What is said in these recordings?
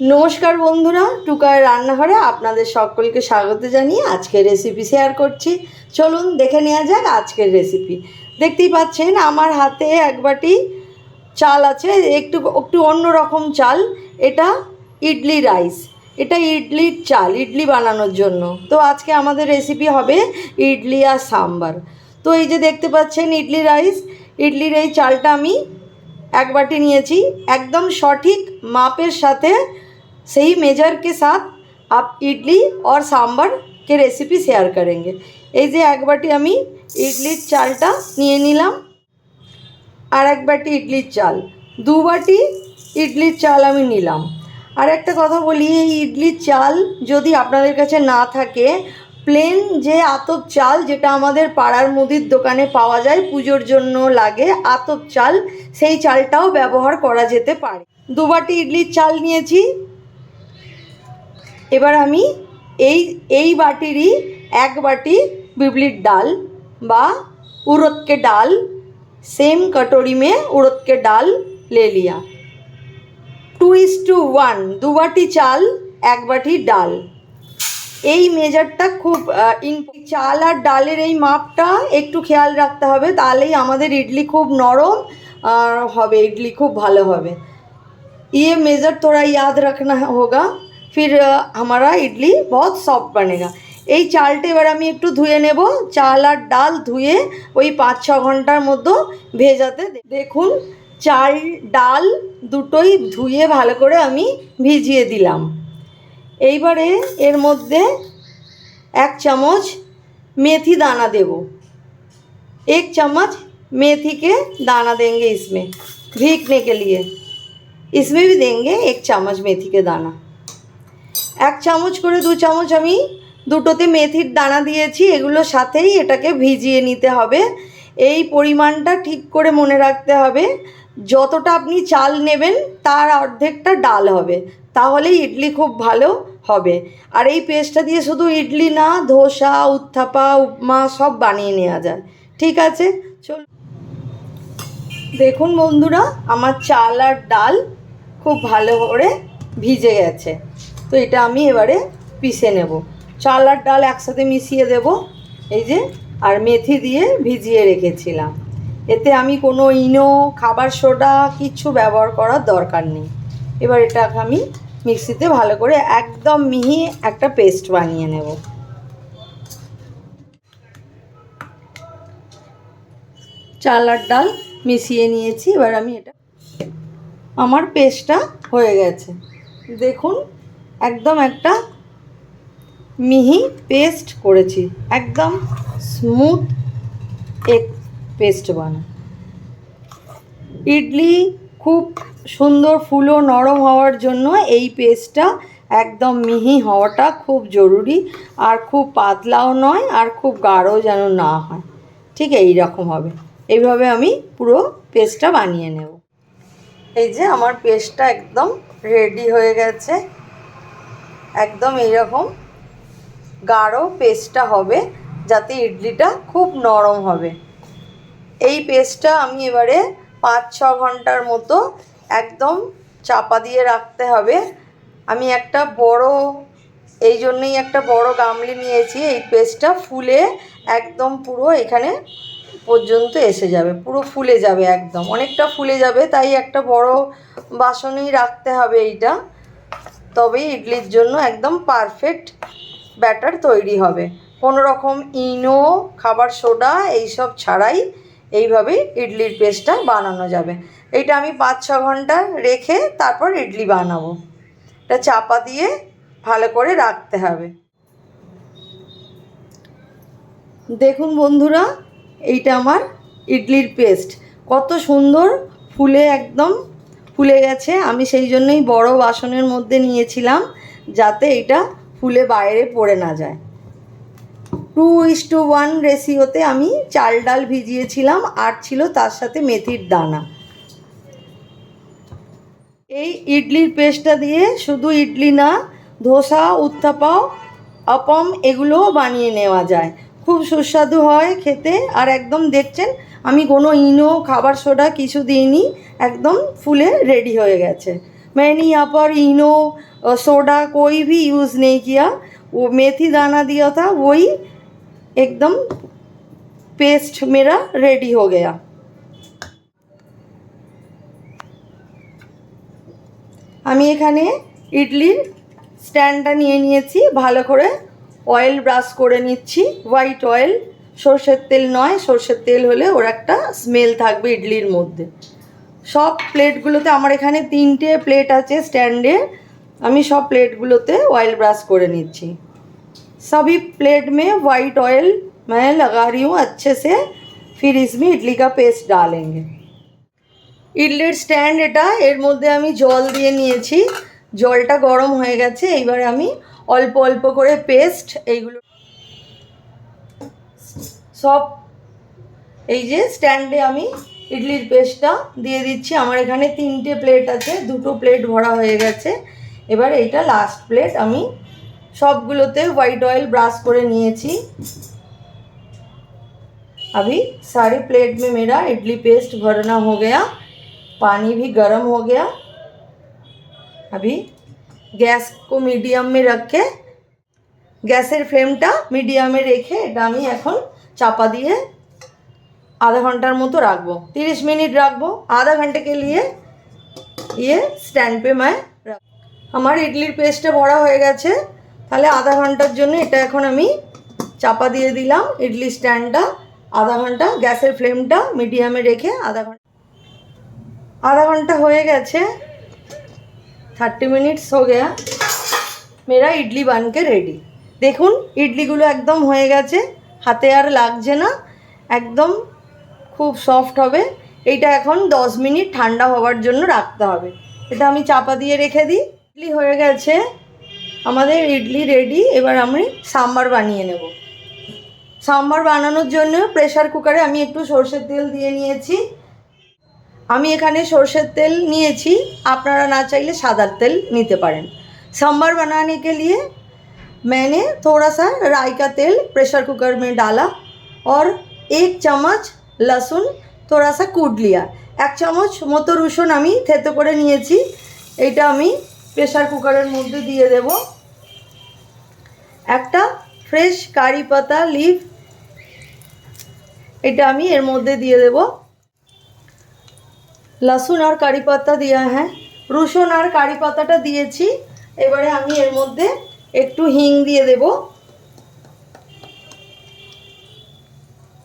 নমস্কার বন্ধুরা টুকায় রান্নাঘরে আপনাদের সকলকে স্বাগত জানিয়ে আজকের রেসিপি শেয়ার করছি। চলুন দেখে নেওয়া যাক আজকের রেসিপি দেখতেই পাচ্ছেন, আমার হাতে এক বাটি চাল আছে, একটু একটু অন্যরকম চাল। এটা ইডলি রাইস। এটা ইডলির চাল, ইডলি বানানোর জন্য। তো আজকে আমাদের রেসিপি হবে ইডলি আর সাম্বার। তো এই যে দেখতে পাচ্ছেন ইডলি রাইস, ইডলির এই চালটা আমি এক বাটি নিয়েছি। একদম সঠিক মাপের সাথে सही मेजर के साथ आप इडली और सांभर के रेसिपी শেয়ার करेंगे এই যে এক বাটি আমি ইডলির চালটা নিয়ে নিলাম আর এক বাটি ইডলির চাল দু বাটি ইডলির চাল আমি নিলাম আর একটা কথা বলি এই ইডলির চাল যদি আপনাদের কাছে না থাকে প্লেন যে আতপ চাল যেটা আমাদের পাড়ার মুদির দোকানে পাওয়া যায় পুজোর জন্য লাগে আতপ চাল সেই চালটাও ব্যবহার করা যেতে পারে দু বাটি ইডলির চাল নিয়েছি এবার আমি এই এই বাটিরই এক বাটি बिबलिर डाल বা उड़द के डाल सेम कटोरी में उड़द के डाल ले लिया টু ইস টু ওয়ান দু বাটি চাল এক বাটি ডাল এই মেজারটা খুব ইন চাল আর ডালের এই মাপটা একটু খেয়াল রাখতে হবে তাহলেই আমাদের ইডলি খুব নরম আর হবে ইডলি খুব ভালো হবে ये मेज़र थोड़ा याद रखना होगा फिर अ, हमारा इडली बहुत सॉफ्ट बनेगा এই চালটা এবার আমি একটু ধুয়ে নেব চাল আর ডাল ধুয়ে ওই পাঁচ ছ ঘন্টার মধ্যে ভেজাতে দে- দেখুন চাল ডাল দুটোই ধুয়ে ভালো করে আমি ভিজিয়ে দিলাম এইবারে এর মধ্যে এক চামচ মেথি दाना দেব एक चम्मच मेथी के दाना देंगे इसमें भीगने के लिए इसमें भी देंगे एक চামচ মেথি के दाना এক চামচ করে দু চামচ আমি দুটোতে মেথির দানা দিয়েছি এগুলোর সাথেই এটাকে ভিজিয়ে নিতে হবে। এই পরিমাণটা ঠিক করে মনে রাখতে হবে, যতটা আপনি চাল নেবেন তার অর্ধেকটা ডাল হবে, তাহলেই ইডলি খুব ভালো হবে। আর এই পেস্টটা দিয়ে শুধু ইডলি না, ধোসা, উত্থাপা, উপমা সব বানিয়ে নেওয়া যায়। ঠিক আছে, চল দেখুন বন্ধুরা, আমার চাল আর ডাল খুব ভালো করে ভিজে গেছে। তো এটা আমি এবারে পিষে নেব। চাল আর ডাল একসাথে মিশিয়ে দেব, এই যে, আর মেথি দিয়ে ভিজিয়ে রেখেছিলাম। এতে আমি কোনো ইনো, খাবার সোডা কিছু ব্যবহার করার দরকার নেই। এবার এটাকে আমি মিক্সিতে ভালো করে একদম মিহি একটা পেস্ট বানিয়ে নেব। চাল আর ডাল মিশিয়ে নিয়েছি, এবার আমি এটা আমার পেস্টটা হয়ে গেছে। দেখুন একদম একটা মিহি পেস্ট করেছি। একদম স্মুথ এক পেস্ট বানা। ইডলি খুব সুন্দর ফুলো নরম হওয়ার জন্য এই পেস্টটা একদম মিহি হওয়াটা খুব জরুরি আর খুব পাতলাও নয় আর খুব গাঢ় যেন না হয়। ঠিক এই রকম হবে। এইভাবে আমি পুরো পেস্টটা বানিয়ে নেব। এই যে আমার পেস্টটা একদম রেডি হয়ে গেছে। একদম এইরকম গাঢ় পেস্টটা হবে, যাতে ইডলিটা খুব নরম হবে। এই পেস্টটা আমি এবারে পাঁচ ছ ঘণ্টার মতো একদম চাপা দিয়ে রাখতে হবে। আমি একটা বড়, এই জন্যই একটা বড় গামলি নিয়েছি, এই পেস্টটা ফুলে একদম পুরো এখানে পর্যন্ত এসে যাবে, পুরো ফুলে যাবে একদম। অনেকটা ফুলে যাবে, তাই একটা বড় বাসনেই রাখতে হবে এইটা। তবেই ইডলির জন্য একদম পারফেক্ট ব্যাটার তৈরি হবে। কোনো রকম ইনো, খাবার সোডা এইসব ছাড়াই এইভাবে ইডলির পেস্টটা বানানো যাবে। এইটা আমি পাঁচ ছ ঘণ্টা রেখে তারপর ইডলি বানাবো। এটা চাপা দিয়ে ভালো করে রাখতে হবে। দেখুন বন্ধুরা, এইটা আমার ইডলির পেস্ট। কত সুন্দর, ফুলে একদম ফুলে গেছে। আমি সেই জন্যই বড় বাসনের মধ্যে নিয়েছিলাম, যাতে এটা ফুলে বাইরে পড়ে না যায়। টু ইস টু ওয়ান রেশিওতে আমি চাল ডাল ভিজিয়েছিলাম, আর ছিল তার সাথে মেথির দানা। এই ইডলির পেস্টটা দিয়ে শুধু ইডলি না, ধোসা, উত্তাপাও আপম এগুলোও বানিয়ে নেওয়া যায়। খুব সুস্বাদু হয় খেতে, আর একদম দেখছেন আমি কোনো ইনো খাবার সোডা কিছু দিইনি একদম ফুলে রেডি হয়ে গেছে मैंने यहाँ पर इनो अ, सोडा कोई भी यूज़ नहीं किया वो मेथी दाना दिया था वही एकदम पेस्ट मेरा रेडी हो गया আমি এখানে ইডলির স্ট্যান্ডটা নিয়ে নিয়েছি ভালো করে অয়েল ব্রাশ করে নিচ্ছি হোয়াইট অয়েল সর্ষের তেল নয় সর্ষের তেল হলে ওর একটা স্মেল থাকবে ইডলির মধ্যে সব প্লেটগুলোতে আমার এখানে তিনটে প্লেট আছে স্ট্যান্ডে আমি সব প্লেটগুলোতে অয়েল ব্রাশ করে নিচ্ছি सभी प्लेट में वाइट ऑयल मैं लगा रही हूँ अच्छे से फिर इसमें इडली का पेस्ट डालेंगे ইডলির স্ট্যান্ড এটা এর মধ্যে আমি জল দিয়ে নিয়েছি জলটা গরম হয়ে গেছে এইবারে আমি অল্প অল্প করে পেস্ট এইগুলো সব এই যে স্ট্যান্ডে আমি ইডলির পেস্টটা দিয়ে দিচ্ছি আমার এখানে তিনটে প্লেট আছে দুটো প্লেট ভরা হয়ে গেছে এবার এইটা লাস্ট প্লেট আমি সবগুলোতে হোয়াইট অয়েল ব্রাশ করে নিয়েছি अभी सारे प्लेट में मेरा इडली पेस्ट भरना हो गया पानी भी गर्म हो गया अभी गैस को मीडियम में रख के গ্যাসের ফ্লেমটা মিডিয়ামে রেখে এটা আমি এখন চাপা দিয়ে आधा घंटार মতো রাখবো তিরিশ মিনিট রাখবো आधा घंटे के लिए ये স্ট্যান্ড पे मैं रख আমার ইডলির পেস্টটা ভরা হয়ে গেছে তাহলে আধা ঘন্টার জন্য এটা এখন আমি চাপা দিয়ে দিলাম ইডলি স্ট্যান্ডটা আধা ঘন্টা গ্যাসের ফ্লেমটা মিডিয়ামে রেখে আধা ঘন্টা आधा घंटा होए गए থার্টি মিনিটস हो गया মেরা ইডলি বানকে রেডি দেখুন ইডলিগুলো একদম হয়ে গেছে হাতে আর লাগছে না। একদম খুব সফট হবে। এইটা এখন 10 মিনিট ঠান্ডা হওয়ার জন্য রাখতে হবে। এটা আমি চাপা দিয়ে রেখে দিই। ইডলি হয়ে গেছে। আমাদের ইডলি রেডি এবার আমি সাম্বার বানিয়ে নেব। সাম্বার বানানোর জন্য প্রেশার কুকারে আমি একটু সর্ষের তেল দিয়ে নিয়েছি। আমি এখানে সর্ষের তেল নিয়েছি। আপনারা না চাইলে সাদার তেল নিতে পারেন। সাম্বার বানানে কে লিয়ে मैंने थोड़ा सा राई का तेल प्रेशर कुकर में डाला और एक चम्मच लहसुन थोड़ा सा कूट लिया এক চামচ মতো রসুন আমি থেতো করে নিয়েছি এটা আমি প্রেশার কুকারের মধ্যে দিয়ে দেব একটা ফ্রেশ কারি পাতা লিভ এটা আমি এর মধ্যে দিয়ে দেবো লসুন আর কারি পাতা দেওয়া হ্যাঁ রসুন আর কারি পাতাটা দিয়েছি এবারে আমি এর মধ্যে একটু হিং দিয়ে দেব।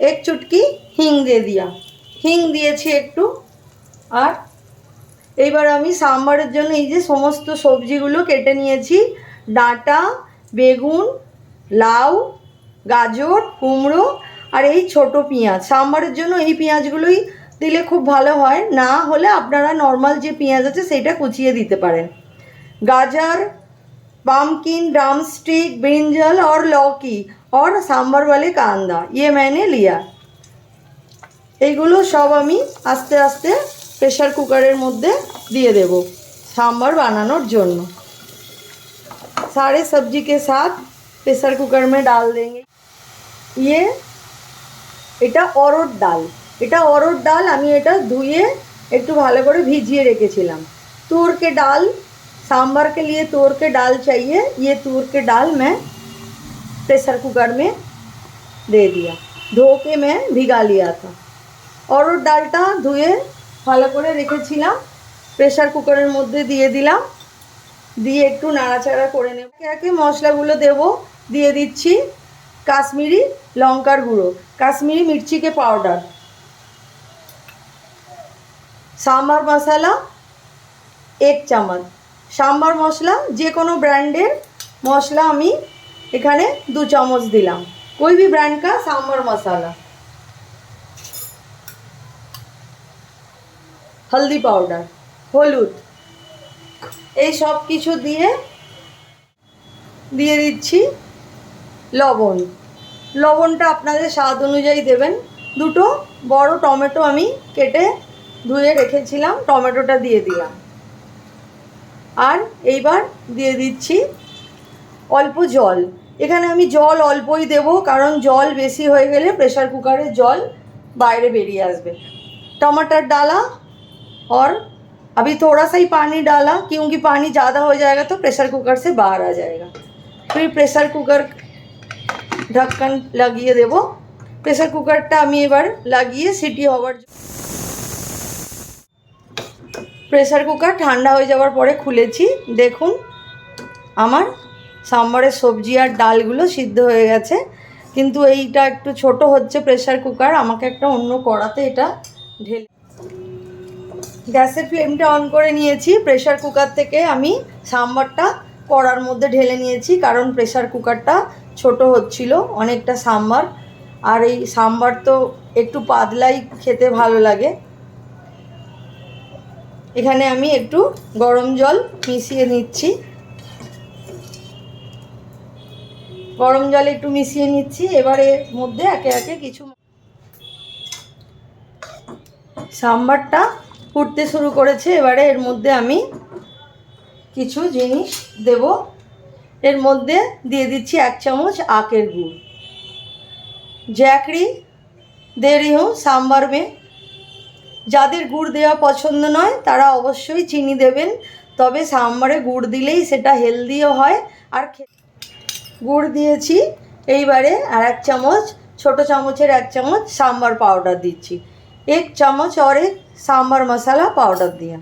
এক চুটকি হিং দিয়ে দিয়া। হিং দিয়েছি একটু। আর এইবার আমি সাম্বারের জন্য এই যে সমস্ত সবজিগুলো কেটে নিয়েছি। ডাঁটা, বেগুন, লাউ, গাজর, কুমড়ো আর এই ছোট পেঁয়াজ। সাম্বারের জন্য এই পেঁয়াজগুলোই দিলে খুব ভালো হয়। না হলে আপনারা নর্মাল যে পেঁয়াজ আছে সেটা কুচিয়ে দিতে পারেন। গাজর पम्पकिन ड्रम स्टिक ब्रिंजल और लौकी और सांभर वाले कांदा ये मैंने लिया এইগুলো সব আমি আস্তে আস্তে প্রেশার কুকারের মধ্যে দিয়ে দেব सांभर বানানোর জন্য सारे सब्जी के साथ प्रेशर कुकर में डाल देंगे ये এটা অরড় ডাল এটা অরড় ডাল আমি এটা ধুয়ে একটু ভালো করে ভিজিয়ে রেখেছিলাম तुर के डाल सांभर के लिए तूर के दाल चाहिए ये तूर के दाल मैं प्रेशर कुकर में दे दिया धो के मैं भिगा लिया था और ওর ডালটা ধুয়ে ভালো করে রেখেছিলাম প্রেশার কুকারের মধ্যে দিয়ে দিলাম দিয়ে একটু নাড়াচাড়া করে নেব একে একে মশলাগুলো দেব দিয়ে দিচ্ছি কাশ্মীরি লঙ্কার গুঁড়ো কাশ্মীরি মির্চিকে পাউডার সাম্বার মশলা এক চামচ সাম্বার মশলা যে কোনো ব্র্যান্ডের মশলা আমি এখানে দু চামচ দিলাম कोई भी ब्रांड का सांभर मसाला হলদি পাউডার হলুদ এই সব কিছু দিয়ে দিয়ে দিচ্ছি লবণ লবণটা আপনাদের স্বাদ অনুযায়ী দেবেন দুটো বড় টমেটো আমি কেটে ধুয়ে রেখেছিলাম টমেটোটা দিয়ে দিলাম আর এইবার দিয়ে দিচ্ছি অল্প জল এখানে আমি জল অল্পই দেব কারণ জল বেশি হয়ে গেলে প্রেশার কুকারে জল বাইরে বেরিয়ে আসবে টমাটার ডালা और अभी थोड़ा सा ही पानी डाला क्योंकि पानी ज़्यादा हो जाएगा तो प्रेशर कुकर से बाहर आ जाएगा फिर প্রেসার কুকার ঢাক্কান লাগিয়ে দেব প্রেসার কুকারটা আমি এবার লাগিয়ে সিটি হওয়ার জ- প্রেসার কুকার ঠান্ডা হয়ে যাওয়ার পরে খুলেছি। দেখুন, আমার সাম্বারের সবজি আর ডালগুলো সিদ্ধ হয়ে গেছে। কিন্তু এইটা একটু ছোট হচ্ছে প্রেসার কুকার আমাকে একটা অন্য কড়াতে এটা ঢেলে গ্যাসের ফ্লেমটা অন করে নিয়েছি। প্রেসার কুকার থেকে আমি সাম্বারটা কড়ার মধ্যে ঢেলে নিয়েছি, কারণ প্রেসার কুকারটা ছোট হচ্ছিল অনেকটা সাম্বার। আর এই সাম্বার তো একটু পাতলাই খেতে ভালো লাগে। এখানে আমি একটু গরম জল মিশিয়ে নিচ্ছি। গরম জল একটু মিশিয়ে নিচ্ছি, এবারে মধ্যে একে একে কিছু সাম্বারটা ফুটতে শুরু করেছে। এবারে এর মধ্যে আমি কিছু জিনিস দেব। এর মধ্যে দিয়ে দিচ্ছি এক চামচ আখের গুড়। জ্যাকড়ি দে রি হুঁ সাম্বার মে যাদের গুড় দেওয়া পছন্দ নয় তারা অবশ্যই চিনি দেবেন তবে সাম্বারে গুড় দিলেই সেটা হেলদিও হয় আর খে- গুড় দিয়েছি এইবারে আর এক চামচ ছোট চামচের এক চামচ सांबर पाउडर দিচ্ছি एक चम्मच और एक सांबर मसाला पाउडर दिया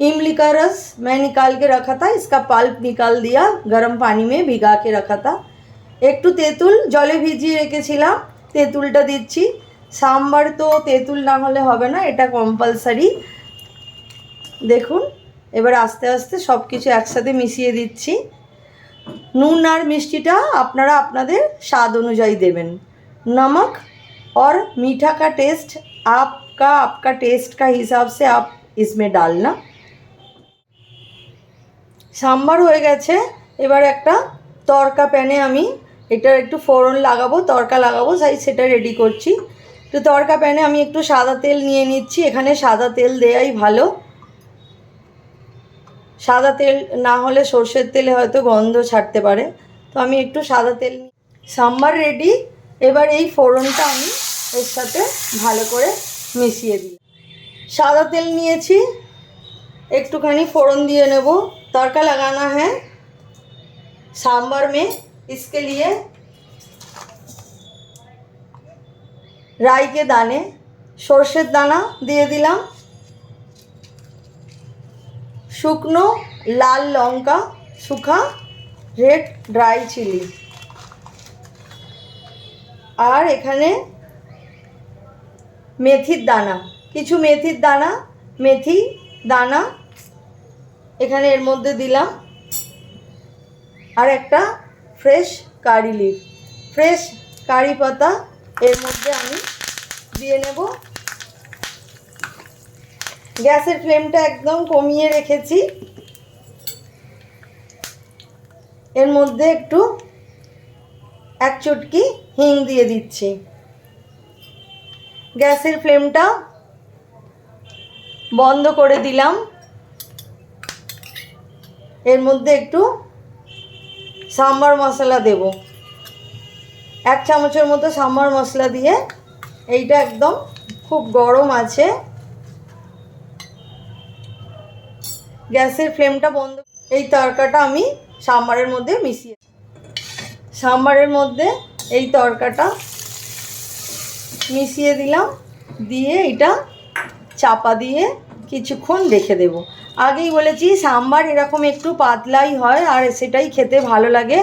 इमली का रस मैं निकाल के रखा था इसका पल्प निकाल दिया गर्म पानी में भिगा के रखा था একটু তেঁতুল জলে ভিজিয়ে রেখেছিলাম তেঁতুলটা দিচ্ছি সাম্বার তো তেঁতুল না হলে হবে না এটা কম্পালসারি দেখুন এবার আস্তে আস্তে সব কিছু একসাথে মিশিয়ে দিচ্ছি নুন আর মিষ্টিটা আপনারা আপনাদের স্বাদ অনুযায়ী দেবেন नमक और मीठा का टेस्ट आपका आपका टेस्ट का हिसाब से आप इसमें डालना সাম্বার হয়ে গেছে এবার একটা তড়কা প্যানে আমি এটার একটু ফোড়ন লাগাবো তড়কা লাগাবো তাই সেটা রেডি করছি তো তড়কা প্যানে আমি একটু সাদা তেল নিয়ে নিচ্ছি এখানে সাদা তেল দেয়াই ভালো সাদা তেল না হলে সর্ষের তেলে হয়তো গন্ধ ছাড়তে পারে তো আমি একটু সাদা তেল নিই সাম্বার রেডি এবার এই ফোড়নটা আমি এর সাথে ভালো করে মিশিয়ে দিই সাদা তেল নিয়েছি একটুখানি ফোড়ন দিয়ে নেব तड़का लगाना है सांबर में इसके लिए রাই কে দানে, সর্ষের দানা দিয়ে দিলাম, শুকনো লাল লঙ্কা, শুকা রেড ড্রাই চিলি। আর এখানে মেথির দানা, কিছু মেথির দানা, মেথি দানা এখানে এর মধ্যে দিলাম। আর একটা fresh curry leaf, fresh curry পাতা এর মধ্যে আমি দিয়ে নেব। গ্যাসের ফ্লেমটা একদম কমিয়ে রেখেছি। এর মধ্যে একটু এক চুটকি হিং দিয়ে দিচ্ছি। গ্যাসের ফ্লেমটা বন্ধ করে দিলাম। এর মধ্যে একটু সাম্বার মশলা দেব। এক চামচের মতো সাম্বার মশলা দিয়ে এইটা একদম খুব গরম আছে। গ্যাসের ফ্লেমটা বন্ধ। এই তরকাটা আমি সাম্বারের মধ্যে মিশিয়ে সাম্বারের মধ্যে এই তরকাটা মিশিয়ে দিলাম। দিয়ে এটা চাপা দিয়ে কিছুক্ষণ রেখে দেব। আগেই বলেছি, সাম্বার এরকম একটু পাতলাই হয় আর সেটাই খেতে ভালো লাগে।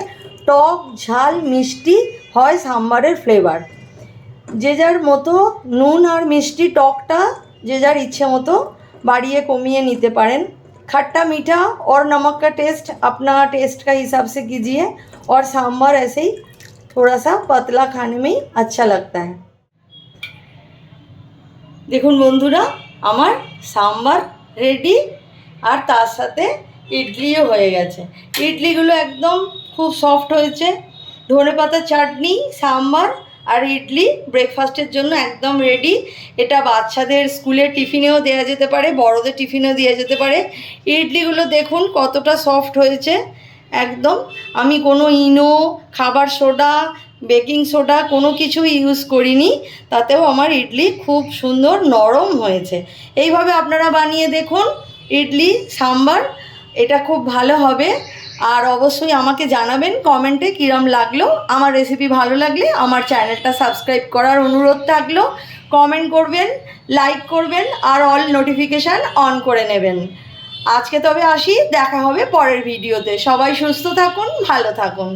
টক, ঝাল, মিষ্টি হয় সাম্বারের ফ্লেভার যে যার মতো নুন আর মিষ্টি টকটা যে যার ইচ্ছে মতো বাড়িয়ে কমিয়ে নিতে পারেন खट्टा मीठा और नमक का टेस्ट अपना टेस्ट का हिसाब से कीजिए और सांभर ऐसे ही थोड़ा सा पतला खाने में ही अच्छा लगता है দেখুন বন্ধুরা আমার সাম্বার রেডি আর তার সাথে ইডলিও হয়ে গেছে ইডলিগুলো একদম খুব সফট হয়েছে ধনে পাতা চাটনি, সাম্বার আর ইডলি ব্রেকফাস্টের জন্য একদম রেডি এটা বাচ্চাদের স্কুলের টিফিনেও দেওয়া যেতে পারে, বড়দের টিফিনেও দেওয়া যেতে পারে। ইডলিগুলো দেখুন কতটা সফট হয়েছে, একদম। আমি কোনো ইনো, খাবার সোডা বেকিং সোডা কোনো কিছু ইউজ করিনি, তাতেও আমার ইডলি খুব সুন্দর নরম হয়েছে। এইভাবে আপনারা বানিয়ে দেখুন, ইডলি, সাম্বার এটা খুব ভালো হবে। আর অবশ্যই আমাকে জানাবেন কমেন্টে কীরম লাগল। আমার রেসিপি ভালো লাগলে আমার চ্যানেলটা সাবস্ক্রাইব করার অনুরোধ থাকল। কমেন্ট করবেন লাইক করবেন, আর অল নোটিফিকেশান অন করে নেবেন। আজকে তবে আসি, দেখা হবে পরের ভিডিওতে সবাই সুস্থ থাকুন, ভালো থাকুন।